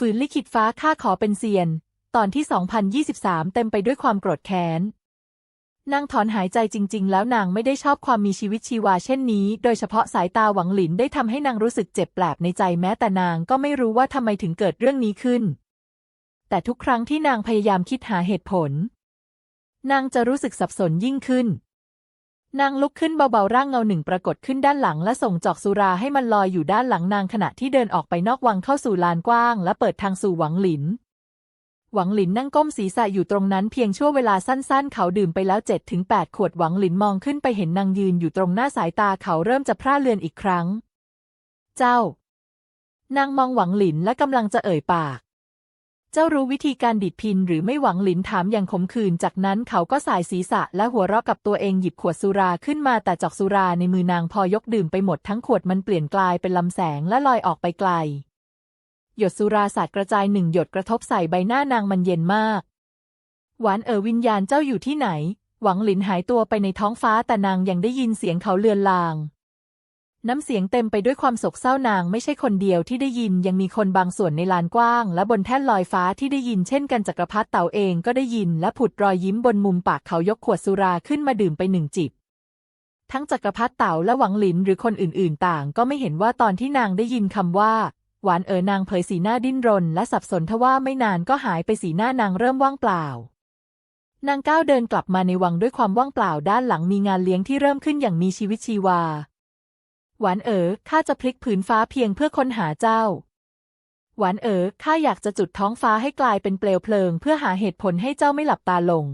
ฝืนลิขิตฟ้าข้าขอเป็นเซียน ตอนที่ 2023 เต็มไปด้วยความโกรธแค้น นางถอนหายใจจริง ๆ แล้วนางไม่ได้ชอบความมีชีวิตชีวาเช่นนี้ โดยเฉพาะสายตาหวังหลินได้ทำให้นางรู้สึกเจ็บแปลบในใจแม้แต่นางก็ไม่รู้ว่าทำไมถึงเกิดเรื่องนี้ขึ้น แต่ทุกครั้งที่นางพยายามคิดหาเหตุผล นางจะรู้สึกสับสนยิ่งขึ้น นางลุกขึ้นเบาๆร่างเงาหนึ่งปรากฏขึ้นด้านหลังและส่งจอกสุราให้มันลอยอยู่ด้านหลังนางขณะที่เดินออกไปนอกวังเข้าสู่ลานกว้าง และเปิดทางสู่หวังหลิน หวังหลินนั่งก้มศีรษะอยู่ตรงนั้นเพียงชั่วเวลาสั้นๆ เขาดื่มไปแล้วเจ็ดถึงแปดขวดหวังหลินมองขึ้นไปเห็นนางยืนอยู่ตรงหน้าสายตาเขาเริ่มจะพร่าเลือนอีกครั้ง เจ้า นางมองหวังหลินและกำลังจะเอ่ยปาก จ้ารู้วิธีการดิดพินหรือไม่หวังหลินถามอย่างขมขื่นจากนั้นเขาก็สายศีรษะและหัวเราะกับตัวเองหยิบขวดสุราขึ้นมาแต่จอกสุราในมือนางพอยกดื่มไปหมดทั้งขวดมันเปลี่ยนกลายเป็นลำแสงและลอยออกไปไกล หยดสุราสาดกระจายหนึ่งหยดกระทบใส่ใบหน้านางมันเย็นมาก หวานเอ๋อวิญญาณเจ้าอยู่ที่ไหน หวังหลินหายตัวไปในท้องฟ้าแต่นางยังได้ยินเสียงเขาเลือนลาง น้ำเสียงเต็มไปด้วยความโศกเศร้านางไม่ใช่คนเดียวที่ได้ยินยังมีคนบางส่วนในลานกว้าง และบนแท่นลอยฟ้าที่ได้ยินเช่นกันจักรพรรดิเต่าเองก็ได้ยินและผุดรอยยิ้มบนมุมปากเขายกขวดสุราขึ้นมาดื่มไปหนึ่งจิบทั้งจักรพรรดิเต่าและหวังหลินหรือคนอื่นๆ ต่าง ก็ไม่เห็นว่าตอนที่นางได้ยินคำว่า หวานเอ๋อนางเผยสีหน้าดิ้นรน และสับสนทว่าไม่นานก็หายไปสีหน้านางเริ่มว่างเปล่า นางก้าวเดินกลับมาในวังด้วยความว่างเปล่าด้านหลังมีงานเลี้ยงที่เริ่มขึ้นอย่างมีชีวิตชีวา หวานเอ๋อข้าจะพลิกผืนฟ้าเพียงเพื่อค้นหาเจ้า หวานเอ๋อข้าอยากจะจุดท้องฟ้าให้กลายเป็นเปลวเพลิง เพื่อหาเหตุผลให้เจ้าไม่หลับตาลง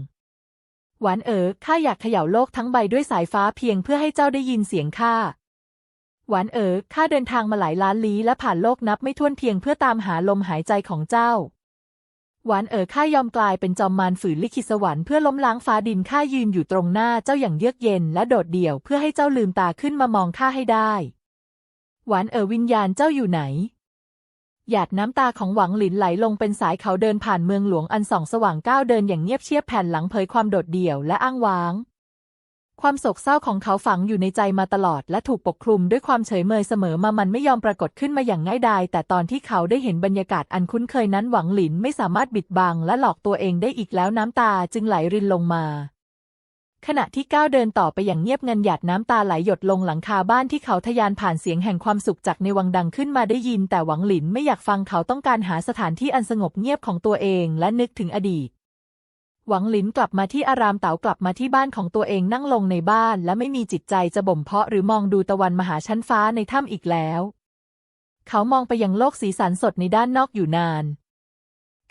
หวานเอ๋อข้าอยากเขย่าโลกทั้งใบด้วยสายฟ้าเพียงเพื่อให้เจ้าได้ยินเสียงข้าหวานเอ๋อข้าเดินทางมาหลายล้านลี้และผ่านโลกนับไม่ถ้วนเพียงเพื่อตามหาลมหายใจของเจ้า หวานเอ๋อข้ายอมกลายเป็นจอมมารฝืนลิขิตสวรรค์เพื่อล้มล้างฟ้าดินข้ายืนอยู่ตรงหน้าเจ้าอย่างเยือกเย็นและโดดเดี่ยวเพื่อให้เจ้าลืมตาขึ้นมามองข้าให้ได้ หวานเอ๋อวิญญาณเจ้าอยู่ไหน หยาดน้ำตาของหวังหลินไหลลงเป็นสายเขาเดินผ่านเมืองหลวงอันส่องสว่างก้าวเดินอย่างเงียบเชียบแผ่นหลังเผยความโดดเดี่ยวและอ้างว้าง ความโศกเศร้าของเขาฝังอยู่ในใจมาตลอด และถูกปกคลุมด้วยความเฉยเมยเสมอมามันไม่ยอมปรากฏขึ้นมาอย่างง่ายดายแต่ตอนที่เขาได้เห็นบรรยากาศอันคุ้นเคยนั้นหวังหลินไม่สามารถบิดบังและหลอกตัวเองได้อีกแล้วน้ำตาจึงไหลรินลงมาขณะที่ก้าวเดินต่อไปอย่างเงียบงันหยาดน้ำตาไหลหยดลงหลังคาบ้านที่เขาทะยานผ่านเสียงแห่งความสุขจากในวังดังขึ้นมาได้ยิน แต่หวังหลินไม่อยากฟังเขาต้องการหาสถานที่อันสงบเงียบของตัวเองและนึกถึงอดีต หวังหลินกลับมาที่อารามเต๋ากลับมาที่บ้านของตัวเองนั่งลงในบ้าน และไม่มีจิตใจจะบ่มเพาะหรือมองดูตะวันมหาชั้นฟ้าในถ้ำอีกแล้ว เขามองไปยังโลกสีสันสดในด้านนอกอยู่นาน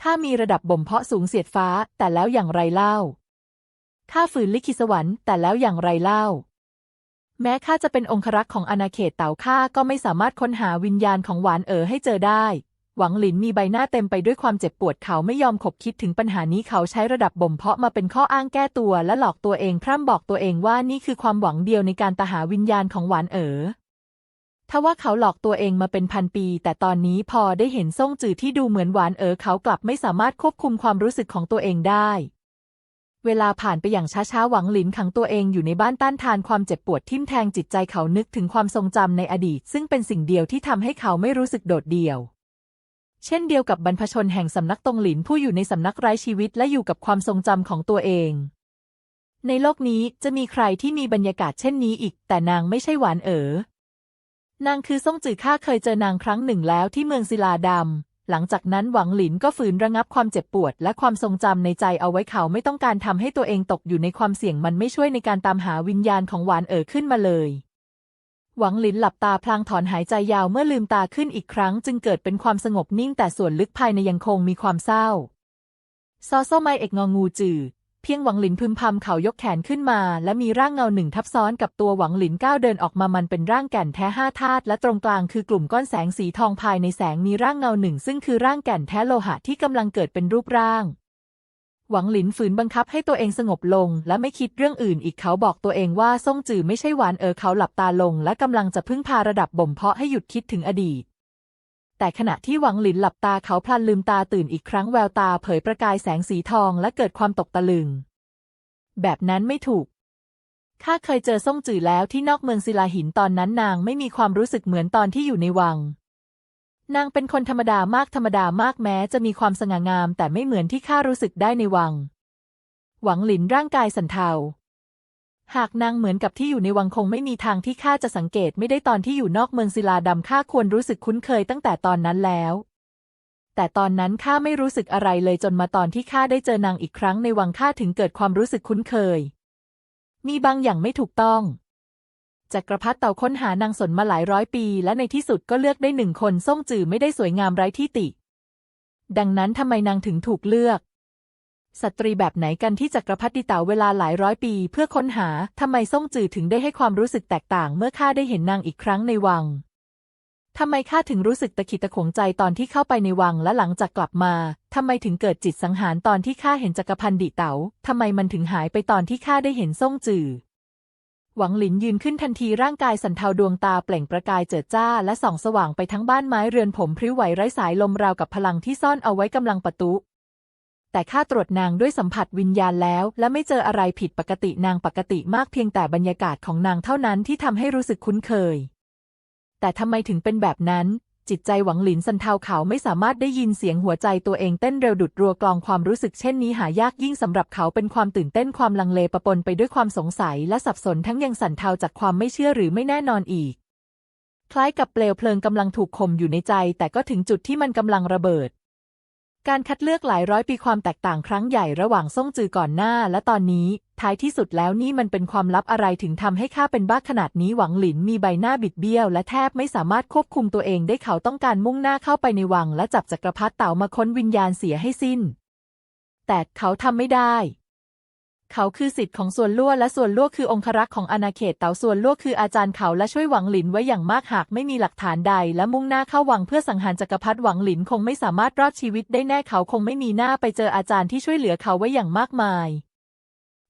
ข้ามีระดับบ่มเพาะสูงเสียดฟ้า แต่แล้วอย่างไรเล่าข้าฝืนลิขิตสวรรค์แต่แล้วอย่างไรเล่า แม้ข้าจะเป็นองครักษ์ของอาณาเขตเต่าข้าก็ไม่สามารถค้นหาวิญญาณของหวานเอ๋อให้เจอได้ หวังหลินมีใบหน้าเต็มไปด้วยความเจ็บปวดเขาไม่ยอมขบคิดถึงปัญหานี้เขาใช้ระดับบ่มเพาะมาเป็นข้ออ้างแก้ตัวและหลอกตัวเองพร่ำบอกตัวเองว่านี่คือความหวังเดียวในการตาหาวิญญาณของหวานเอ๋อถ้าว่าเขาหลอกตัวเองมาเป็นพันปี แต่ตอนนี้พอได้เห็นซ่งจือที่ดูเหมือนหวานเอ๋อเขากลับไม่สามารถควบคุมความรู้สึกของตัวเองได้ เวลาผ่านไปอย่างช้าๆหวังหลินขังตัวเองอยู่ในบ้านต้านทานความเจ็บปวดทิ่มแทงจิตใจเขานึกถึงความทรงจำในอดีต ซึ่งเป็นสิ่งเดียวที่ทำให้เขาไม่รู้สึกโดดเดี่ยว เช่นเดียวกับบรรพชนแห่งสำนักตงหลินผู้อยู่ในสำนักไร้ชีวิตและอยู่กับความทรงจำของตัวเอง ในโลกนี้จะมีใครที่มีบรรยากาศเช่นนี้อีก แต่นางไม่ใช่หวานเอ๋อนางคือซ่งจือข้าเคยเจอนางครั้งหนึ่งแล้วที่เมืองศิลาดำ หลังจากนั้นหวังหลินก็ฝืนระงับความเจ็บปวด และความทรงจำในใจเอาไว้เขาไม่ต้องการทำให้ตัวเองตกอยู่ในความเสี่ยงมันไม่ช่วยในการตามหาวิญญาณของหวานเอ๋อขึ้นมาเลย หวังหลินหลับตาพลางถอนหายใจยาวเมื่อลืมตาขึ้นอีกครั้ง จึงเกิดเป็นความสงบนิ่งแต่ส่วนลึกภายในยังคงมีความเศร้า ซอโซไมเอกงองูจือเพียงหวังหลินพึมพำเขายกแขนขึ้นมา และมีร่างเงาหนึ่งทับซ้อนกับตัวหวังหลินก้าวเดินออกมามันเป็นร่างแก่นแท้ห้าธาตุและตรงกลางคือกลุ่มก้อนแสงสีทองภายในแสงมีร่างเงาหนึ่ง ซึ่งคือร่างแก่นแท้โลหะที่กำลังเกิดเป็นรูปร่าง หวังหลินฝืนบังคับให้ตัวเองสงบลง และไม่คิดเรื่องอื่นอีกเขาบอกตัวเองว่าซ่งจือไม่ใช่หวานเออเขาหลับตาลง และกำลังจะพึ่งพาระดับบ่มเพาะให้หยุดคิดถึงอดีต แต่ขณะที่หวังหลินหลับตาเขาพลันลืมตาตื่นอีกครั้งแววตาเผยประกายแสงสีทองและเกิดความตกตะลึง แบบนั้นไม่ถูกข้าเคยเจอซ่งจื่อแล้วที่นอกเมืองศิลาหินตอนนั้นนางไม่มีความรู้สึกเหมือนตอนที่อยู่ในวัง นางเป็นคนธรรมดามากธรรมดามากแม้จะมีความสง่างาม แต่ไม่เหมือนที่ข้ารู้สึกได้ในวัง หวังหลินร่างกายสันเทา หากนางเหมือนกับที่อยู่ในวังคงไม่มีทางที่ข้าจะสังเกตไม่ได้ตอนที่อยู่นอกเมืองศิลาดำข้าควรรู้สึกคุ้นเคยตั้งแต่ตอนนั้นแล้ว แต่ตอนนั้นข้าไม่รู้สึกอะไรเลยจนมาตอนที่ข้าได้เจอนางอีกครั้งในวังข้าถึงเกิดความรู้สึกคุ้นเคย มีบางอย่างไม่ถูกต้อง จักรพรรดิเต่าค้นหานางสนมาหลายร้อยปี และในที่สุดก็เลือกได้หนึ่งคนส่งจื่อไม่ได้สวยงามไร้ที่ติ ดังนั้นทำไมนางถึงถูกเลือก สตรีแบบไหนกันที่จักรพรรดิเต่าเวลาหลายร้อยปี เพื่อค้นหาทำไมส่งจื่อถึงได้ให้ความรู้สึกแตกต่าง เมื่อข้าได้เห็นนางอีกครั้งในวังทำไมข้าถึงรู้สึกตะขิดตะขวงใจตอนที่เข้าไปในวังและหลังจากกลับมา ทำไมถึงเกิดจิตสังหารตอนที่ข้าเห็นจักรพันดิเต๋า ทำไมมันถึงหายไปตอนที่ข้าได้เห็นส่งจื่อ หวังหลินยืนขึ้นทันทีร่างกายสันเทาดวงตาเปล่งประกายเจิดจ้า และส่องสว่างไปทั้งบ้านไม้เรือนผมพริ้วไหวไร้สายลมราวกับพลังที่ซ่อนเอาไว้กำลังประตูแต่ข้าตรวจนางด้วยสัมผัสวิญญาณแล้ว และไม่เจออะไรผิดปกตินางปกติมากเพียงแต่บรรยากาศของนางเท่านั้นที่ทำให้รู้สึกคุ้นเคย แต่ทำไมถึงเป็นแบบนั้น จิตใจหวังหลินสันเทาเขาไม่สามารถได้ยินเสียงหัวใจตัวเองเต้นเร็วดุดรัวกลองความรู้สึกเช่นนี้หายากยิ่งสำหรับเขาเป็นความตื่นเต้นความลังเลปะปนไปด้วยความสงสัยและสับสนทั้งยังสันเทาจากความไม่เชื่อหรือไม่แน่นอนอีก คล้ายกับเปลวเพลิงกำลังถูกข่มอยู่ในใจ แต่ก็ถึงจุดที่มันกำลังระเบิด การคัดเลือกหลายร้อยปีความแตกต่างครั้งใหญ่ระหว่างซ่งจือก่อนหน้า และตอนนี้ ท้ายที่สุดแล้วนี่มันเป็นความลับอะไรถึงทำให้ข้าเป็นบ้าขนาดนี้หวังหลินมีใบหน้าบิดเบี้ยว และแทบไม่สามารถควบคุมตัวเองได้เขาต้องการมุ่งหน้าเข้าไปในวัง และจับจักรพรรดิเต่ามาค้นวิญญาณเสียให้สิ้น แต่เขาทำไม่ได้ เขาคือสิทธิ์ของส่วนลั่วและส่วนลั่วคือองครักษ์ของอาณาเขตเต๋าส่วนลั่วคืออาจารย์เขาและช่วยหวังหลินไว้อย่างมากหากไม่มีหลักฐานใด และมุ่งหน้าเข้าวังเพื่อสังหารจักรพรรดิหวังหลินคงไม่สามารถรอดชีวิตได้แน่เขาคงไม่มีหน้าไปเจออาจารย์ที่ช่วยเหลือเขาไว้อย่างมากมาย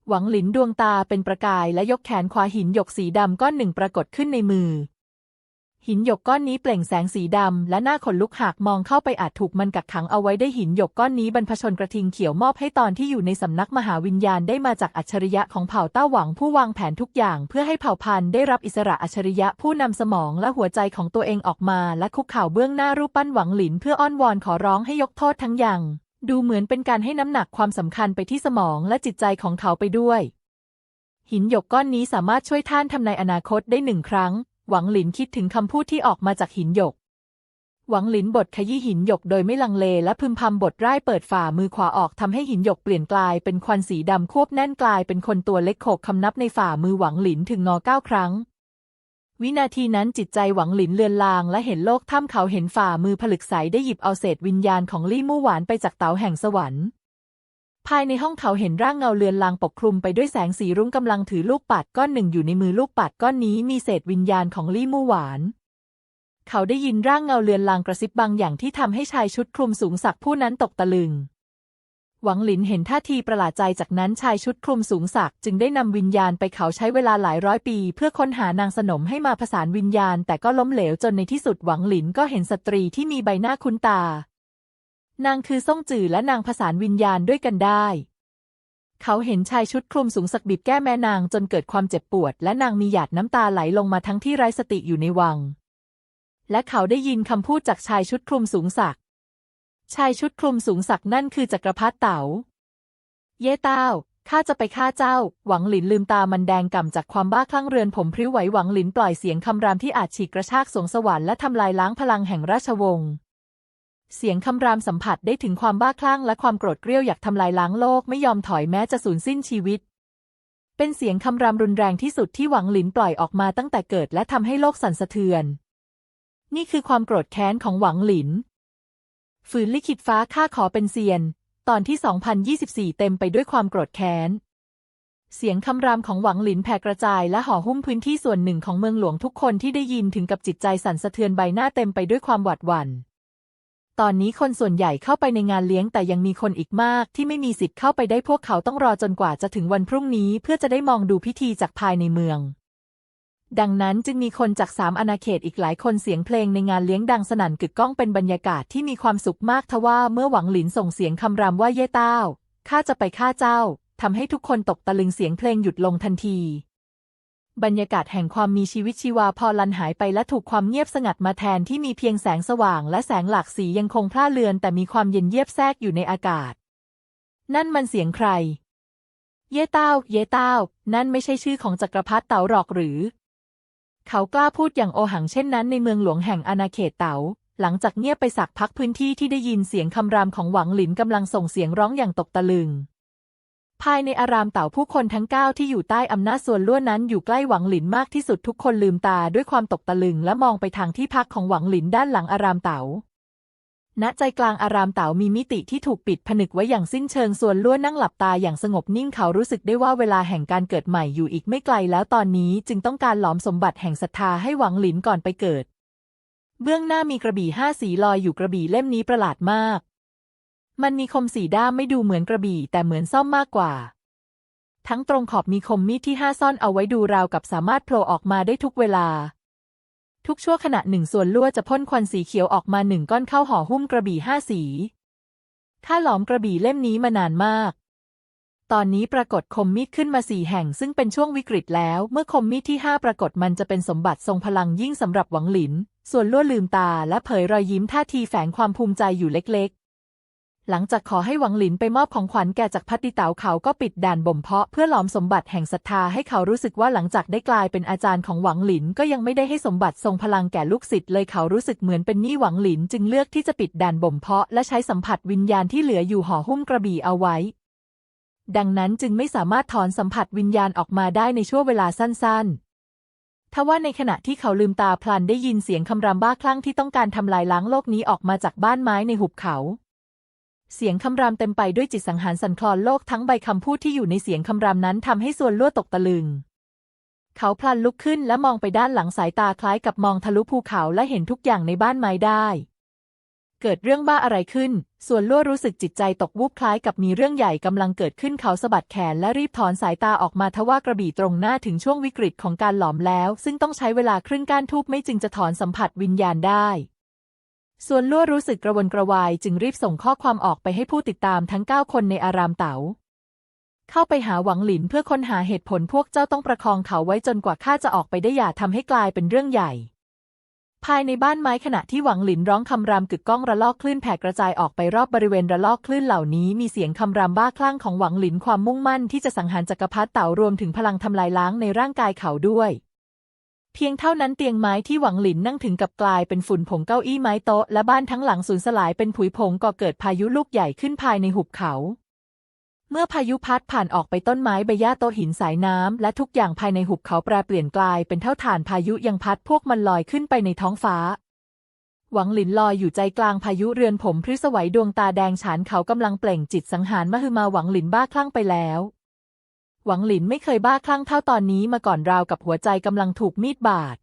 หวังหลินดวงตาเป็นประกายและยกแขนขวาหินหยกสีดำก้อนหนึ่งปรากฏขึ้นในมือ หินหยกก้อนนี้เปล่งแสงสีดำ และหน้าขนลุกหากมองเข้าไปอาจถูกมันกักขังเอาไว้ได้หินหยกก้อนนี้บรรพชนกระทิงเขียวมอบให้ตอนที่อยู่ในสำนักมหาวิญญาณได้มาจากอัจฉริยะของเผ่าเต้าหวังผู้วางแผนทุกอย่าง เพื่อให้เผ่าพันธุ์ได้รับอิสระอัจฉริยะผู้นำสมองและหัวใจของตัวเองออกมา และคุกเข่าเบื้องหน้ารูปปั้นหวังหลิน เพื่ออ้อนวอนขอร้องให้ยกโทษทั้งอย่าง ดูเหมือนเป็นการให้น้ำหนักความสำคัญไปที่สมองและจิตใจของเขาไปด้วย หินหยกก้อนนี้สามารถช่วยท่านทำในอนาคตได้หนึ่งครั้ง หวังหลินคิดถึงคำพูดที่ออกมาจากหินหยก หวังหลินบทขยี้หินหยกโดยไม่ลังเลและพึมพำบทร่ายเปิดฝ่ามือขวาออกทำให้หินหยกเปลี่ยนกลายเป็นควันสีดำควบแน่นกลายเป็นคนตัวเล็กโขกคำนับในฝ่ามือหวังหลินถึงงอเก้าครั้ง วินาทีนั้นจิตใจหวังหลินเลือนลางและเห็นโลกถ้ำเขาเห็นฝ่ามือผลึกใสได้หยิบเอาเศษวิญญาณของลี่มู่หวานไปจากเตาแห่งสวรรค์ ภายในห้องเขาเห็นร่างเงาเลือนลางปกคลุมไปด้วยแสงสีรุ้งกำลังถือลูกปัดก้อนหนึ่งอยู่ในมือลูกปัดก้อนนี้มีเศษวิญญาณของลี่มู่หวาน เขาได้ยินร่างเงาเลือนลางกระซิบบางอย่างที่ทำให้ชายชุดคลุมสูงสักผู้นั้นตกตะลึง หวังหลินเห็นท่าทีประหลาดใจจากนั้นชายชุดคลุมสูงสักจึงได้นำวิญญาณไปเขาใช้เวลาหลายร้อยปี เพื่อค้นหานางสนมให้มาผสานวิญญาณ แต่ก็ล้มเหลวจนในที่สุดหวังหลินก็เห็นสตรีที่มีใบหน้าคุ้นตา นางคือซ่งจื่อและนางผสานวิญญาณด้วยกันได้ เขาเห็นชายชุดคลุมสูงสักบีบแก้แม่นางจนเกิดความเจ็บปวด และนางมีหยาดน้ำตาไหลลงมาทั้งที่ไร้สติอยู่ในวัง และเขาได้ยินคำพูดจากชายชุดคลุมสูงสัก ชายชุดคลุมสูงสักนั่นคือจักรพรรดิเต๋า เย่เต้าข้าจะไปฆ่าเจ้า หวังหลินลืมตามันแดงก่ำจากความบ้าคลั่งเรือนผมพริ้วไหวหวังหลินปล่อยเสียงคำรามที่อาจฉีกกระชากสวงสวรรค์และทำลายล้างพลังแห่งราชวงศ์ เสียงคำรามสัมผัสได้ถึงความบ้าคลั่งและความโกรธเกรี้ยวอยากทำลายล้างโลกไม่ยอมถอยแม้จะสูญสิ้นชีวิต เป็นเสียงคำรามรุนแรงที่สุดที่หวังหลินปล่อยออกมาตั้งแต่เกิดและทำให้โลกสั่นสะเทือน นี่คือความโกรธแค้นของหวังหลิน ฝืนลิขิตฟ้าข้าขอเป็นเซียน ตอนที่ 2024 เต็มไปด้วยความโกรธแค้น เสียงคำรามของหวังหลินแผ่กระจายและห่อหุ้มพื้นที่ส่วนหนึ่งของเมืองหลวงทุกคนที่ได้ยินถึงกับจิตใจสั่นสะเทือนใบหน้าเต็มไปด้วยความหวาดหวั่น ตอนนี้คนส่วนใหญ่เข้าไปในงานเลี้ยงแต่ยังมีคนอีกมาก ที่ไม่มีสิทธิ์เข้าไปได้พวกเขาต้องรอจนกว่าจะถึงวันพรุ่งนี้ เพื่อจะได้มองดูพิธีจากภายในเมือง ดังนั้นจึงมีคนจากสามอาณาเขตอีกหลายคนเสียงเพลงในงานเลี้ยงดังสนั่นกึกก้องเป็นบรรยากาศที่มีความสุขมากทว่าเมื่อหวังหลินส่งเสียงคำรามว่าเย่เต้าข้าจะไปฆ่าเจ้าทำให้ทุกคนตกตะลึงเสียงเพลงหยุดลงทันที บรรยากาศแห่งความมีชีวิตชีวาพอลันหายไปและถูกความเงียบสงัดมาแทนที่มีเพียงแสงสว่างและแสงหลากสียังคงพร่าเลือนแต่มีความเย็นเยียบแทรกอยู่ในอากาศ นั่นมันเสียงใคร เย่เต้า เย่เต้า นั่นไม่ใช่ชื่อของจักรพรรดิเต๋าหรอกหรือ เขากล้าพูดอย่างโอหังเช่นนั้นในเมืองหลวงแห่งอาณาเขตเต๋าหลังจากเงียบไปสักพักพื้นที่ที่ได้ยินเสียงคำรามของหวังหลินกำลังส่งเสียงร้องอย่างตกตะลึง ภายในอารามเต่าผู้คนทั้งเก้าที่อยู่ใต้อำนาจส่วนล้วนนั้นอยู่ใกล้หวังหลินมากที่สุดทุกคนลืมตาด้วยความตกตะลึงและมองไปทางที่พักของหวังหลินด้านหลังอารามเต่าณใจกลางอารามเต่ามีมิติที่ถูกปิดผนึกไว้อย่างสิ้นเชิงส่วนล้วนนั่งหลับตาอย่างสงบนิ่งเขารู้สึกได้ว่าเวลาแห่งการเกิดใหม่อยู่อีกไม่ไกลแล้วตอนนี้จึงต้องการหลอมสมบัติแห่งศรัทธาให้หวังหลินก่อนไปเกิด เบื้องหน้ามีกระบี่ห้าสีลอยอยู่กระบี่เล่มนี้ประหลาดมาก มันมีคมสีด้ามไม่ดูเหมือนกระบี่ แต่เหมือนซ่อมมากกว่า ทั้งตรงขอบมีคมมีดที่ห้าซ่อนเอาไว้ดูราวกับสามารถโผล่ออกมาได้ทุกเวลา ทุกชั่วขณะหนึ่งส่วนลวดจะพ่นควันสีเขียวออกมาหนึ่งก้อนเข้าห่อหุ้มกระบี่ห้าสีข้าหลอมกระบี่เล่มนี้มานานมาก ตอนนี้ปรากฏคมมีดขึ้นมาสี่แห่งซึ่งเป็นช่วงวิกฤตแล้ว เมื่อคมมีดที่ห้าปรากฏมันจะเป็นสมบัติทรงพลังยิ่งสำหรับหวังหลิน ส่วนลวดลืมตาและเผยรอยยิ้มท่าทีแฝงความภูมิใจอยู่เล็ก หลังจากขอให้หวังหลินไปมอบของขวัญแก่จากพัตติเต๋าเขาก็ปิดด่านบ่มเพาะเพื่อหลอมสมบัติแห่งศรัทธาให้เขารู้สึกว่าหลังจากได้กลายเป็นอาจารย์ของหวังหลินก็ยังไม่ได้ให้สมบัติทรงพลังแก่ลูกศิษย์เลยเขารู้สึกเหมือนเป็นหนี้หวังหลินจึงเลือกที่จะปิดด่านบ่มเพาะและใช้สัมผัสวิญญาณที่เหลืออยู่ห่อหุ้มกระบี่เอาไว้ ดังนั้นจึงไม่สามารถถอนสัมผัสวิญญาณออกมาได้ในช่วงเวลาสั้นๆทว่าในขณะที่เขาลืมตาพลันได้ยินเสียงคำรามบ้าคลั่งที่ต้องการทำลายล้างโลกนี้ออกมาจากบ้านไม้ในหุบเขา เสียงคำรามเต็มไปด้วยจิตสังหารสั่นคลอนโลกทั้งใบคำพูดที่อยู่ในเสียงคำรามนั้นทำให้ส่วนลวดตกตะลึง เขาพลันลุกขึ้นและมองไปด้านหลังสายตาคล้ายกับมองทะลุภูเขาและเห็นทุกอย่างในบ้านไม้ได้ เกิดเรื่องบ้าอะไรขึ้น ส่วนลวดรู้สึกจิตใจตกวูบคล้ายกับมีเรื่องใหญ่กำลังเกิดขึ้นเขาสะบัดแขนและรีบถอนสายตาออกมาทว่ากระบี่ตรงหน้าถึงช่วงวิกฤตของการหลอมแล้ว ซึ่งต้องใช้เวลาครึ่งก้านทูบไม่จึงจะถอนสัมผัสวิญญาณได้ ส่วนลวดรู้สึกกระวนกระวายจึงรีบส่งข้อความออกไปให้ผู้ติดตามทั้ง 9 คนในอารามเต๋า เข้าไปหาหวังหลินเพื่อค้นหาเหตุผลพวกเจ้าต้องประคองเขาไว้จนกว่าข้าจะออกไปได้อย่าทำให้กลายเป็นเรื่องใหญ่ ภายในบ้านไม้ขณะที่หวังหลินร้องคำรามกึกก้องระลอกคลื่นแผ่กระจายออกไปรอบบริเวณระลอกคลื่นเหล่านี้มีเสียงคำรามบ้าคลั่งของหวังหลินความมุ่งมั่นที่จะสังหารจักรพรรดิเต๋ารวมถึงพลังทำลายล้างในร่างกายเขาด้วย เพียงเท่านั้นเตียงไม้ที่หวังหลินนั่งถึงกับกลายเป็นฝุ่นผงเก้าอี้ไม้โต๊ะและบ้านทั้งหลังสูญสลายเป็นผุยผงก่อเกิดพายุลูกใหญ่ขึ้นภายในหุบเขา เมื่อพายุพัดผ่านออกไปต้นไม้ใบหญ้าโตหินสายน้ำและทุกอย่างภายในหุบเขาแปรเปลี่ยนกลายเป็นเท่าฐานพายุยังพัดพวกมันลอยขึ้นไปในท้องฟ้า หวังหลินลอยอยู่ใจกลางพายุเรือนผมพริสวัยดวงตาแดงฉานเขากำลังเปล่งจิตสังหารมหึมาหวังหลินบ้าคลั่งไปแล้ว หวังหลินไม่เคยบ้าคลั่งเท่าตอนนี้มาก่อนราวกับหัวใจกำลังถูกมีดบาด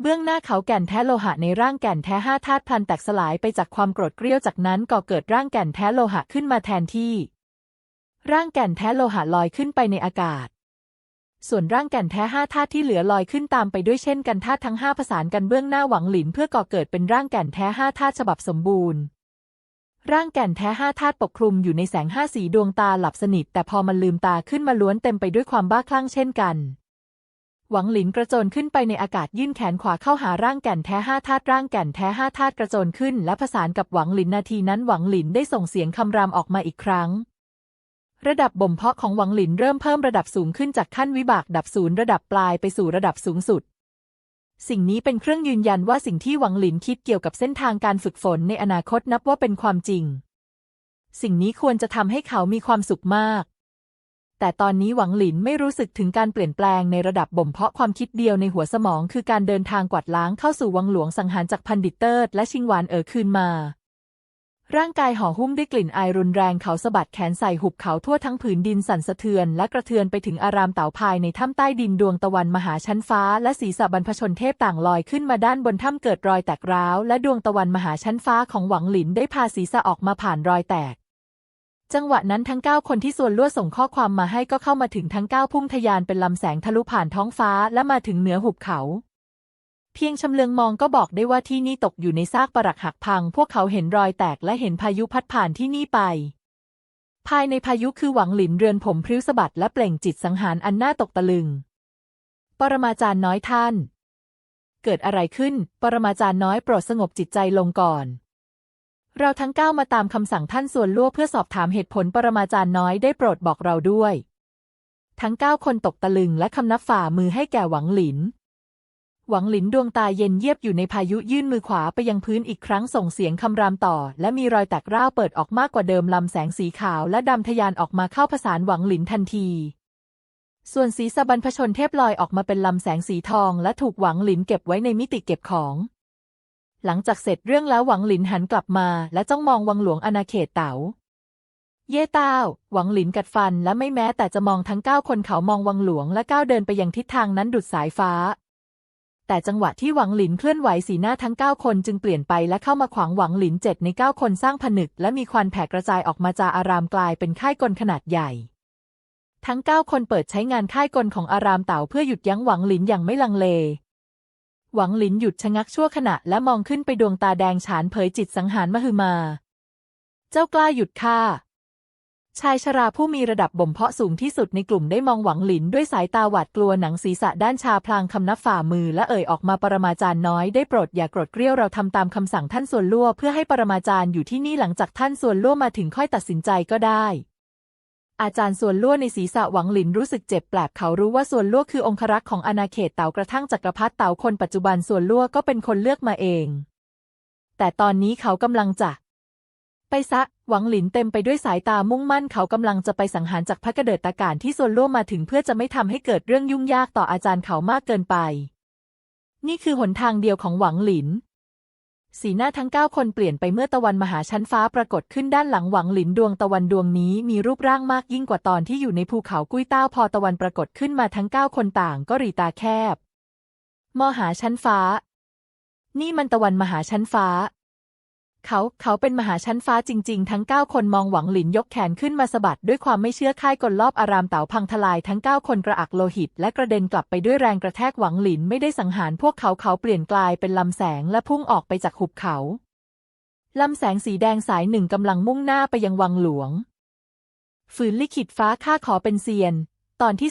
เบื้องหน้าเขาแก่นแท้โลหะในร่างแก่นแท้ห้าธาตุพันแตกสลายไปจากความโกรธเกรี้ยวจากนั้นก่อเกิดร่างแก่นแท้โลหะขึ้นมาแทนที่ ร่างแก่นแท้โลหะลอยขึ้นไปในอากาศ ส่วนร่างแก่นแท้ห้าธาตุที่เหลือลอยขึ้นตามไปด้วยเช่นกันธาตุทั้งห้าผสานกันเบื้องหน้าหวังหลินเพื่อก่อเกิดเป็นร่างแก่นแท้ห้าธาตุฉบับสมบูรณ์ ร่างแก่นแท้ห้าธาตุปกคลุมอยู่ในแสงห้าสีดวงตาหลับสนิท แต่พอมันลืมตาขึ้นมาล้วนเต็มไปด้วยความบ้าคลั่งเช่นกัน หวังหลินกระโจนขึ้นไปในอากาศยื่นแขนขวาเข้าหาร่างแก่นแท้ห้าธาตุร่างแก่นแท้ห้าธาตุกระโจนขึ้น และผสานกับหวังหลินนาทีนั้นหวังหลินได้ส่งเสียงคำรามออกมาอีกครั้งระดับบ่มเพาะของหวังหลินเริ่มเพิ่มระดับสูงขึ้นจากขั้นวิบากดับศูนย์ระดับปลายไปสู่ระดับสูงสุด สิ่งนี้เป็นเครื่องยืนยันว่าสิ่งที่หวังหลินคิดเกี่ยวกับเส้นทางการฝึกฝนในอนาคตนับว่าเป็นความจริง สิ่งนี้ควรจะทำให้เขามีความสุขมาก แต่ตอนนี้หวังหลินไม่รู้สึกถึงการเปลี่ยนแปลงในระดับบ่มเพาะความคิดเดียวในหัวสมองคือการเดินทางกวาดล้างเข้าสู่วังหลวงสังหารจากพันดิตเตอร์และชิงหวานเอ๋อคืนมา ร่างกายห่อหุ้มด้วยกลิ่นอายรุนแรงเขาสะบัดแขนใส่หุบเขาทั่วทั้งผืนดินสั่นสะเทือน และกระเทือนไปถึงอารามเต่าภายในถ้ำใต้ดินดวงตะวันมหาชั้นฟ้า และศีรษะบรรพชนเทพต่างลอยขึ้นมาด้านบนถ้ำเกิดรอยแตกร้าว และดวงตะวันมหาชั้นฟ้าของหวังหลินได้พาศีรษะออกมาผ่านรอยแตกจังหวะนั้นทั้ง 9 คนที่ส่วนลวดส่งข้อความมาให้ก็เข้ามาถึงทั้ง 9 พุ่งทะยานเป็นลำแสงทะลุผ่านท้องฟ้าและมาถึงเหนือหุบเขา เพียงชำเลืองมองก็บอกได้ว่าที่นี่ตกอยู่ในซากปรักหักพัง พวกเขาเห็นรอยแตกและเห็นพายุพัดผ่านที่นี่ไป ภายในพายุคือหวังหลินเรือนผมพริ้วสะบัดและเปล่งจิตสังหารอันน่าตกตะลึง ปรมาจารย์น้อยท่าน เกิดอะไรขึ้น ปรมาจารย์น้อยโปรดสงบจิตใจลงก่อน เราทั้งเก้ามาตามคำสั่งท่านส่วนล่วเพื่อสอบถามเหตุผลปรมาจารย์น้อยได้โปรดบอกเราด้วย ทั้งเก้าคนตกตะลึงและคำนับฝ่ามือให้แก่หวังหลิน หวังหลินดวงตาเย็นเยียบอยู่ในพายุยื่นมือขวาไปยังพื้นอีกครั้งส่งเสียงคำรามต่อ และมีรอยแตกร้าวเปิดออกมากกว่าเดิมลำแสงสีขาวและดำทะยานออกมาเข้าผสานหวังหลินทันที ส่วนสีสะบันพชนเทพลอยออกมาเป็นลำแสงสีทองและถูกหวังหลินเก็บไว้ในมิติเก็บของ หลังจากเสร็จเรื่องแล้วหวังหลินหันกลับมา และจ้องมองวังหลวงอาณาเขตเต๋าเย่เต้าหวังหลินกัดฟันและไม่แม้แต่จะมองทั้งเก้าคนเขามองวังหลวงและก้าวเดินไปยังทิศทางนั้นดุดสายฟ้า แต่จังหวะที่หวังหลินเคลื่อนไหวสีหน้าทั้งเก้าคนจึงเปลี่ยนไปและเข้ามาขวางหวังหลินเจ็ดในเก้าคนสร้างผนึก และมีควันแผ่กระจายออกมาจาอารามกลายเป็นค่ายกลขนาดใหญ่ ทั้งเก้าคนเปิดใช้งานค่ายกลของอารามเต่าเพื่อหยุดยั้งหวังหลินอย่างไม่ลังเล หวังหลินหยุดชะงักชั่วขณะและมองขึ้นไปดวงตาแดงฉานเผยจิตสังหารมหึมา เจ้ากล้าหยุดข้า ชายชราผู้มีระดับบ่มเพาะสูงที่สุดในกลุ่มได้มองหวังหลินด้วยสายตาหวาดกลัวหนังศีรษะด้านชาพลางคำนับฝ่ามือและเอ่ยออกมาปรมาจารย์น้อยได้โปรดอย่ากรธเกรี้ยวเราทำตามคำสั่งท่านส่วนล่วเพื่อให้ปรมาจารย์อยู่ที่นี่หลังจากท่านส่วนล่วมาถึงค่อยตัดสินใจก็ได้ อาจารย์ส่วนล่วในศีรษะหวังหลินรู้สึกเจ็บแปลบเขารู้ว่าส่วนล่วคือองครักษ์ของอาณาเขตเต่ากระทั่งจักรพรรดิเต่าคนปัจจุบันส่วนล่วก็เป็นคนเลือกมาเอง แต่ตอนนี้เขากำลังจะไปซะ หวังหลินเต็มไปด้วยสายตามุ่งมั่นเขากำลังจะไปสังหารจากพระกระเดิดตาการที่ส่วนล่วมาถึงเพื่อจะไม่ทำให้เกิดเรื่องยุ่งยากต่ออาจารย์เขามากเกินไป นี่คือหนทางเดียวของหวังหลิน สีหน้าทั้งเก้าคนเปลี่ยนไปเมื่อตะวันมหาชั้นฟ้าปรากฏขึ้นด้านหลังหวังหลินดวงตะวันดวงนี้มีรูปร่างมากยิ่งกว่าตอนที่อยู่ในภูเขากุ้ยเต้าพอตะวันปรากฏขึ้นมาทั้งเก้าคนต่างก็รีตาแคบ มหาชั้นฟ้า นี่มันตะวันมหาชั้นฟ้า เขา เขาเป็นมหาชั้นฟ้าจริง ๆ ทั้งเก้าคนมองหวังหลินยกแขนขึ้นมาสะบัดด้วยความไม่เชื่อค่ายกลรอบอารามเต๋าพังทลายทั้งเก้าคนกระอักโลหิต และกระเด็นกลับไปด้วยแรงกระแทกหวังหลินไม่ได้สังหารพวกเขาเขาเปลี่ยนกลายเป็นลำแสงและพุ่งออกไปจากหุบเขา ลำแสงสีแดงสายหนึ่งกำลังมุ่งหน้าไปยังวังหลวง ฝืนลิขิตฟ้าข้าขอเป็นเซียน ตอนที่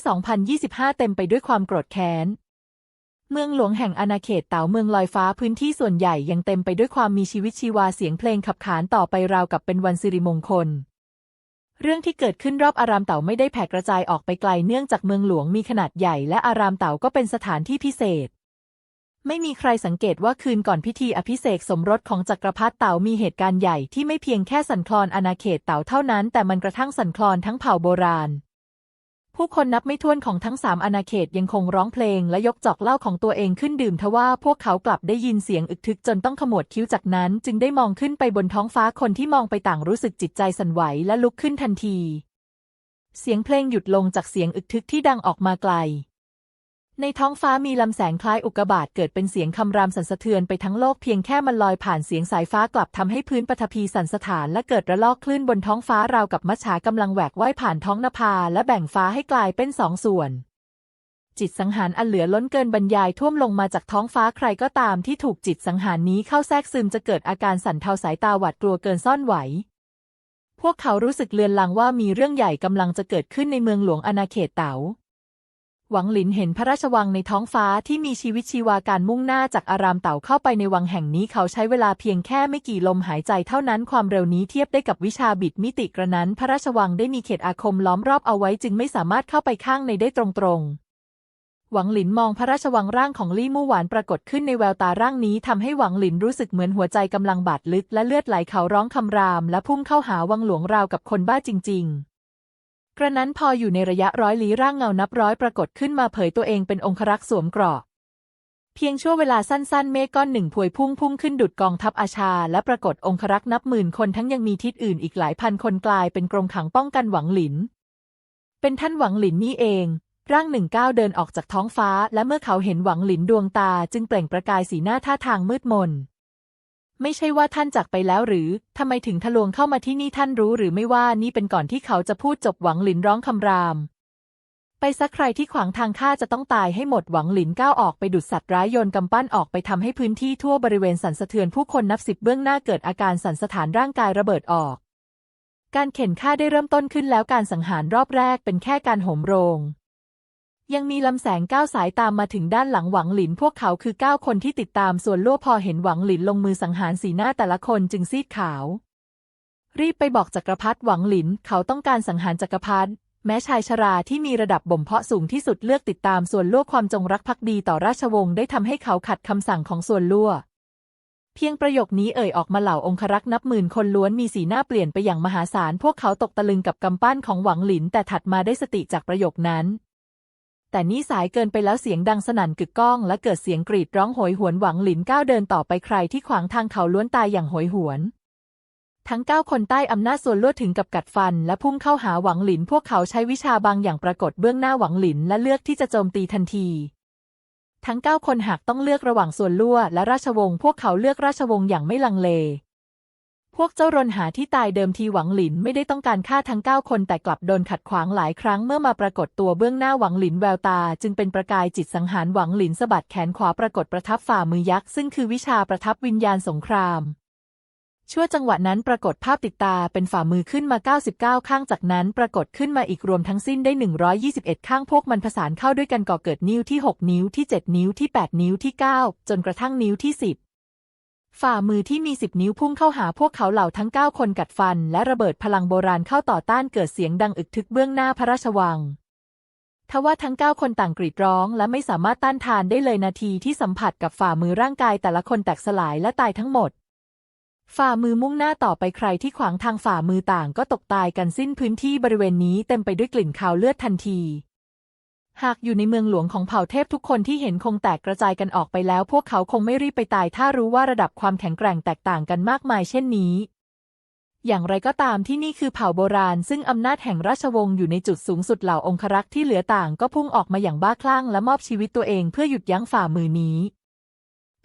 2025 เต็มไปด้วยความโกรธแค้น เมืองหลวงแห่งอาณาเขตเต๋าเมืองลอยฟ้าพื้นที่ส่วนใหญ่ยังเต็มไปด้วยความมีชีวิตชีวาเสียงเพลงขับขานต่อไปราวกับเป็นวันสิริมงคล เรื่องที่เกิดขึ้นรอบอารามเต๋าไม่ได้แผ่กระจายออกไปไกลเนื่องจากเมืองหลวงมีขนาดใหญ่และอารามเต๋าก็เป็นสถานที่พิเศษ ไม่มีใครสังเกตว่าคืนก่อนพิธีอภิเษกสมรสของจักรพรรดิเต๋ามีเหตุการณ์ใหญ่ที่ไม่เพียงแค่สั่นคลอนอาณาเขตเต๋าเท่านั้น แต่มันกระทั่งสั่นคลอนทั้งเผ่าโบราณ ผู้คนนับไม่ถ้วนของทั้งสามอาณาเขตยังคงร้องเพลงและยกจอกเหล้าของตัวเองขึ้นดื่มทว่าพวกเขากลับได้ยินเสียงอึกทึกจนต้องขมวดคิ้วจากนั้นจึงได้มองขึ้นไปบนท้องฟ้าคนที่มองไปต่างรู้สึกจิตใจสั่นไหวและลุกขึ้นทันที เสียงเพลงหยุดลงจากเสียงอึกทึกที่ดังออกมาไกล ในท้องฟ้ามีลำแสงคล้ายอุกกาบาตเกิดเป็นเสียงคำรามสั่นสะเทือนไปทั้งโลกเพียงแค่มันลอยผ่านเสียงสายฟ้ากลับทำให้พื้นปฐพีสั่นสะท้านและเกิดระลอกคลื่นบนท้องฟ้าราวกับมัจฉากำลังแหวกว่ายผ่านท้องนภาและแบ่งฟ้าให้กลายเป็นสองส่วน จิตสังหารอันเหลือล้นเกินบรรยายท่วมลงมาจากท้องฟ้าใครก็ตามที่ถูกจิตสังหารนี้เข้าแทรกซึมจะเกิดอาการสั่นเทาสายตาหวาดกลัวเกินซ่อนไหวพวกเขารู้สึกเลือนลางว่ามีเรื่องใหญ่กำลังจะเกิดขึ้นในเมืองหลวงอาณาเขตเต๋า หวังหลินเห็นพระราชวังในท้องฟ้าที่มีชีวิตชีวาการมุ่งหน้าจากอารามเต่าเข้าไปในวังแห่งนี้เขาใช้เวลาเพียงแค่ไม่กี่ลมหายใจเท่านั้นความเร็วนี้เทียบได้กับวิชาบิดมิติกระนั้นพระราชวังได้มีเขตอาคมล้อมรอบเอาไว้จึงไม่สามารถเข้าไปข้างในได้ตรงๆ หวังหลินมองพระราชวังร่างของลี่มู่หวานปรากฏขึ้นในแววตาร่างนี้ทำให้หวังหลินรู้สึกเหมือนหัวใจกำลังบาดลึกและเลือดไหลเขาร้องคำราม และพุ่งเข้าหาวังหลวงราวกับคนบ้าจริง ๆ กระนั้นพออยู่ในระยะร้อยลี้ร่างเงานับร้อยปรากฏขึ้นมาเผยตัวเองเป็นองครักษ์สวมเกราะเพียงชั่วเวลาสั้นๆ เมฆก้อนหนึ่งพวยพุ่งพุ่งขึ้นดุดกองทัพอาชา และปรากฏองครักษ์นับหมื่นคนทั้งยังมีทิศอื่นอีกหลายพันคนกลายเป็นกรงขังป้องกันหวังหลิน เป็นท่านหวังหลินนี่เอง ร่างหนึ่งก้าวเดินออกจากท้องฟ้า และเมื่อเขาเห็นหวังหลินดวงตา จึงเปล่งประกายสีหน้าท่าทางมืดมน ไม่ใช่ว่าท่านจากไปแล้วหรือทำไมถึงทะลวงเข้ามาที่นี่ท่านรู้หรือไม่ว่านี่เป็นก่อนที่เขาจะพูดจบหวังหลินร้องคำราม ไปสักใครที่ขวางทางข้าจะต้องตายให้หมดหวังหลินก้าวออกไปดุดสัตว์ร้ายโยนกำปั้นออกไปทำให้พื้นที่ทั่วบริเวณสั่นสะเทือนผู้คนนับสิบเบื้องหน้าเกิดอาการสั่นสะท้านร่างกายระเบิดออก การเข็นฆ่าได้เริ่มต้นขึ้นแล้วการสังหารรอบแรกเป็นแค่การโหมโรง ยังมีลำแสงก้าวสายตามมาถึงด้านหลังหวังหลิน พวกเขาคือเก้าคนที่ติดตามส่วนลั่วพอเห็นหวังหลินลงมือสังหารสีหน้าแต่ละคนจึงซีดขาว รีบไปบอกจักรพรรดิหวังหลิน เขาต้องการสังหารจักรพรรดิแม้ชายชราที่มีระดับบ่มเพาะสูงที่สุดเลือกติดตามส่วนลั่วความจงรักภักดีต่อราชวงศ์ได้ทำให้เขาขัดคำสั่งของส่วนลั่วเพียงประโยคนี้เอ่ยออกมาเหล่าองครักษ์นับหมื่นคนล้วนมีสีหน้าเปลี่ยนไปอย่างมหาศาล พวกเขาตกตะลึงกับกำปั้นของหวังหลิน แต่ถัดมาได้สติจากประโยคนั้น แต่นี่สายเกินไปแล้วเสียงดังสนั่นกึกก้อง และเกิดเสียงกรีดร้องโหยหวนหวังหลินก้าวเดินต่อไปใครที่ขวางทางเขาล้วนตายอย่างโหยหวน ทั้งเก้าคนใต้อำนาจส่วนลวดถึงกับกัดฟัน และพุ่งเข้าหาหวังหลิน พวกเขาใช้วิชาบางอย่างปรากฏเบื้องหน้าหวังหลิน และเลือกที่จะโจมตีทันที ทั้งเก้าคนหากต้องเลือกระหว่างส่วนลั่วและราชวงศ์พวกเขาเลือกราชวงศ์อย่างไม่ลังเล พวกเจ้ารนหาที่ตายเดิมทีหวังหลินไม่ได้ต้องการฆ่าทั้งเก้าคนแต่กลับโดนขัดขวางหลายครั้งเมื่อมาปรากฏตัวเบื้องหน้าหวังหลินแววตา จึงเป็นประกายจิตสังหารหวังหลินสะบัดแขนขวาปรากฏประทับฝ่ามือยักษ์ซึ่งคือวิชาประทับวิญญาณสงคราม ชั่วจังหวะนั้นปรากฏภาพติดตาเป็นฝ่ามือขึ้นมา 99 ข้างจากนั้นปรากฏขึ้นมาอีกรวมทั้งสิ้นได้ 121 ข้างพวกมันผสานเข้าด้วยกันก่อเกิดนิ้วที่ 6 นิ้วที่ 7 นิ้วที่ 8 นิ้วที่ 9 จนกระทั่งนิ้วที่ 10 ฝ่ามือที่มี10นิ้วพุ่งเข้าหาพวกเขาเหล่าทั้ง9คนกัดฟัน และระเบิดพลังโบราณเข้าต่อต้านเกิดเสียงดังอึกทึกเบื้องหน้าพระราชวังทว่าทั้ง9คนต่างกรีดร้อง และไม่สามารถต้านทานได้เลยนาทีที่สัมผัสกับฝ่ามือร่างกายแต่ละคนแตกสลายและตายทั้งหมด ฝ่ามือมุ่งหน้าต่อไปใครที่ขวางทางฝ่ามือต่างก็ตกตายกันสิ้นพื้นที่บริเวณนี้เต็มไปด้วยกลิ่นคาวเลือดทันที หากอยู่ในเมืองหลวงของเผ่าเทพทุกคนที่เห็นคงแตกกระจายกันออกไปแล้ว พวกเขาคงไม่รีบไปตาย ถ้ารู้ว่าระดับความแข็งแกร่งแตกต่างกันมากมายเช่นนี้ อย่างไรก็ตามที่นี่คือเผ่าโบราณ ซึ่งอำนาจแห่งราชวงศ์อยู่ในจุดสูงสุดเหล่าองครักษ์ที่เหลือต่างก็พุ่งออกมาอย่างบ้าคลั่งและมอบชีวิตตัวเองเพื่อหยุดยั้งฝ่ามือนี้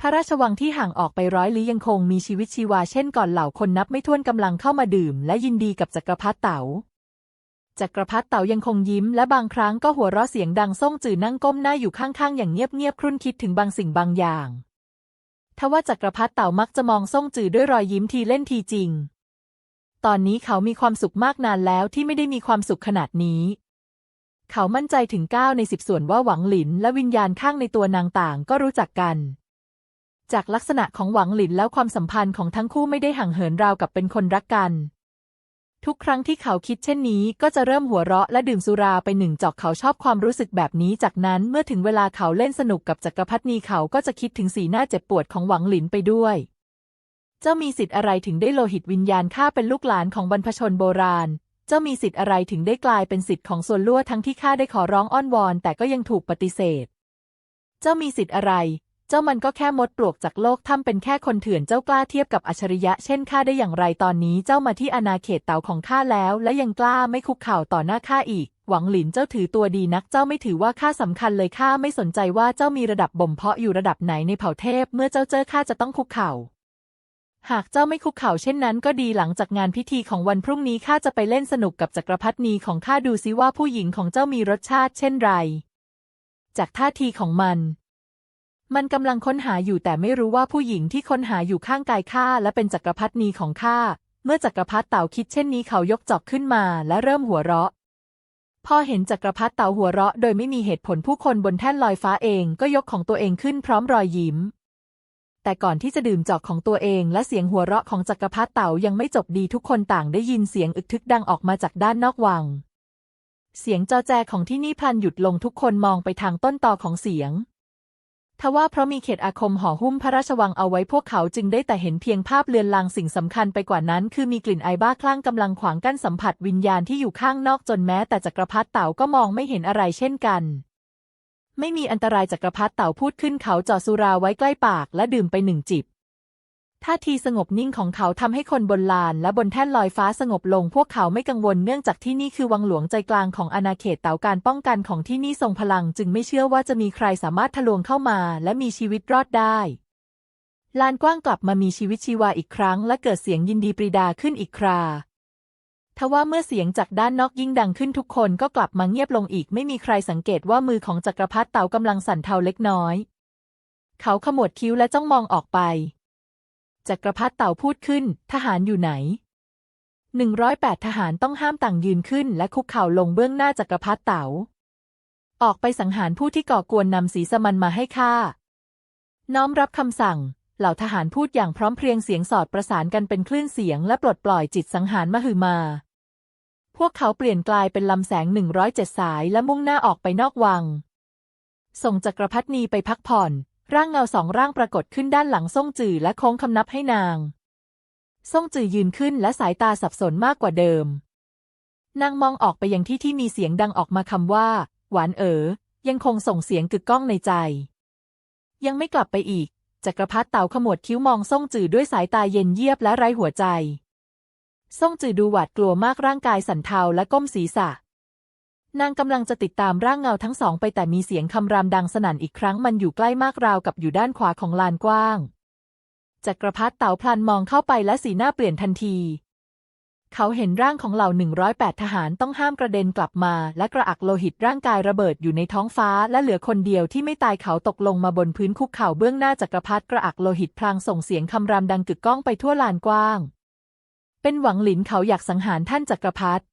พระราชวังที่ห่างออกไปร้อยลี้ยังคงมีชีวิตชีวาเช่นก่อนเหล่าคนนับไม่ถ้วนกำลังเข้ามาดื่ม และยินดีกับจักรพรรดิเต๋า จักรพรรดิเต๋ายังคงยิ้มและบางครั้งก็หัวเราะเสียงดังส่งจื่อนั่งก้มหน้าอยู่ข้างๆ อย่างเงียบๆ ครุ่นคิดถึงบางสิ่งบางอย่างทว่าจักรพรรดิเต๋ามักจะมองส่งจื่อด้วยรอยยิ้มทีเล่นทีจริง ตอนนี้เขามีความสุขมากนานแล้วที่ไม่ได้มีความสุขขนาดนี้ เขามั่นใจถึงเก้าในสิบส่วนว่าหวังหลินและวิญญาณข้างในตัวนางต่างก็รู้จักกัน จากลักษณะของหวังหลินแล้วความสัมพันธ์ของทั้งคู่ไม่ได้ห่างเหินราวกับเป็นคนรักกัน ทุกครั้งที่เขาคิดเช่นนี้ ก็จะเริ่มหัวเราะและดื่มสุราไปหนึ่งจอกเขาชอบความรู้สึกแบบนี้ จากนั้นเมื่อถึงเวลาเขาเล่นสนุกกับจักรพรรดินีเขาก็จะคิดถึงสีหน้าเจ็บปวดของหวังหลินไปด้วย เจ้ามีสิทธิ์อะไรถึงได้โลหิตวิญญาณข้าเป็นลูกหลานของบรรพชนโบราณ เจ้ามีสิทธิ์อะไรถึงได้กลายเป็นสิทธิ์ของส่วนลั่วทั้งที่ข้าได้ขอร้องอ้อนวอน แต่ก็ยังถูกปฏิเสธ เจ้ามีสิทธิ์อะไร จ้ามันก็แค่มดปลวกจากโลกถ้ำเป็นแค่คนเถื่อนเจ้ากล้าเทียบกับอัจฉริยะเช่นข้าได้อย่างไรตอนนี้เจ้ามาที่อาณาเขตเต่าของข้าแล้ว และยังกล้าไม่คุกเข่าต่อหน้าข้าอีก หวังหลินเจ้าถือตัวดีนักเจ้าไม่ถือว่าข้าสำคัญเลยข้าไม่สนใจว่าเจ้ามีระดับบ่มเพาะอยู่ระดับไหนในเผ่าเทพ เมื่อเจ้าเจอข้าจะต้องคุกเข่าหากเจ้าไม่คุกเข่าเช่นนั้นก็ดีหลังจากงานพิธีของวันพรุ่งนี้ข้าจะไปเล่นสนุกกับจักรพรรดินีของข้าดูซิว่าผู้หญิงของเจ้ามีรสชาติเช่นไร จากท่าทีของมัน มันกำลังค้นหาอยู่แต่ไม่รู้ว่าผู้หญิงที่ค้นหาอยู่ข้างกายข้าและเป็นจักรพรรดินีของข้า เมื่อจักรพรรดิเต่าคิดเช่นนี้เขายกจอกขึ้นมาและเริ่มหัวเราะ พอเห็นจักรพรรดิเต่าหัวเราะ โดยไม่มีเหตุผลผู้คนบนแท่นลอยฟ้าเองก็ยกของตัวเองขึ้นพร้อมรอยยิ้ม แต่ก่อนที่จะดื่มจอกของตัวเองและเสียงหัวเราะของจักรพรรดิเต่ายังไม่จบดีทุกคนต่างได้ยินเสียงอึกทึกดังออกมาจากด้านนอกวัง เสียงจอแจของที่นี่พลันหยุดลงทุกคนมองไปทางต้นตอของเสียง ทว่าเพราะมีเขตอาคมห่อหุ้มพระราชวังเอาไว้พวกเขาจึงได้แต่เห็นเพียงภาพเลือนลางสิ่งสำคัญไปกว่านั้น คือมีกลิ่นไอบ้าคลั่งกำลังขวางกั้นสัมผัสวิญญาณที่อยู่ข้างนอกจนแม้แต่จักรพรรดิเต่าก็มองไม่เห็นอะไรเช่นกัน ไม่มีอันตรายจักรพรรดิเต่าพูดขึ้นเขาจ่อสุราไว้ใกล้ปากและดื่มไปหนึ่งจิบ ท่าทีสงบนิ่งของเขาทำให้คนบนลานและบนแท่นลอยฟ้าสงบลง พวกเขาไม่กังวลเนื่องจากที่นี่คือวังหลวงใจกลางของอาณาเขตเต่าการป้องกันของที่นี่ทรงพลัง จึงไม่เชื่อว่าจะมีใครสามารถทะลวงเข้ามาและมีชีวิตรอดได้ลานกว้างกลับมามีชีวิตชีวาอีกครั้ง และเกิดเสียงยินดีปรีดาขึ้นอีกครา ทว่าเมื่อเสียงจากด้านนอกยิ่งดังขึ้นทุกคนก็กลับมาเงียบลงอีก ไม่มีใครสังเกตว่ามือของจักรพรรดิเต่ากำลังสั่นเทาเล็กน้อย เขาขมวดคิ้วและจ้องมองออกไป จักรพรรดิเต่าพูดขึ้น ทหารอยู่ไหนหนึ่งร้อยแปดทหารต้องห้ามต่างยืนขึ้นและคุกเข่าลงเบื้องหน้าจักรพรรดิเต่าออกไปสังหารผู้ที่ก่อกวนนำสีสมันมาให้ข้า น้อมรับคำสั่ง เหล่าทหารพูดอย่างพร้อมเพรียงเสียงสอดประสานกันเป็นคลื่นเสียงและปลดปล่อยจิตสังหารมหึมา พวกเขาเปลี่ยนกลายเป็นลำแสงหนึ่งร้อยเจ็ดสายและมุ่งหน้าออกไปนอกวัง ส่งจักรพรรดินีไปพักผ่อน ร่างเงาสองร่างปรากฏขึ้นด้านหลังซ่งจือและโค้งคำนับให้นางซ่งจือยืนขึ้นและสายตาสับสนมากกว่าเดิม นางมองออกไปยังที่ที่มีเสียงดังออกมาคำว่า หวานเอ๋อยังคงส่งเสียงกึกก้องในใจ ยังไม่กลับไปอีกจักรพรรดิเต่าขมวดคิ้วมองซ่งจือด้วยสายตาเย็นเยียบและไร้หัวใจซ่งจือดูหวาดกลัวมากร่างกายสั่นเทาและก้มศีรษะ นางกำลังจะติดตามร่างเงาทั้งสองไปแต่มีเสียงคำรามดังสนั่นอีกครั้งมันอยู่ใกล้มากราวกับอยู่ด้านขวาของลานกว้าง จักรพรรดิเต่าพลันมองเข้าไปและสีหน้าเปลี่ยนทันที เขาเห็นร่างของเหล่า 108 ทหารต้องห้ามกระเด็นกลับมา และกระอักโลหิตร่างกายระเบิดอยู่ในท้องฟ้า และเหลือคนเดียวที่ไม่ตายเขาตกลงมาบนพื้นคุกเข่าเบื้องหน้าจักรพรรดิกระอักโลหิตพลางส่งเสียงคำรามดังกึกก้องไปทั่วลานกว้าง เป็นหวังหลินเขาอยากสังหารท่านจักรพรรดิ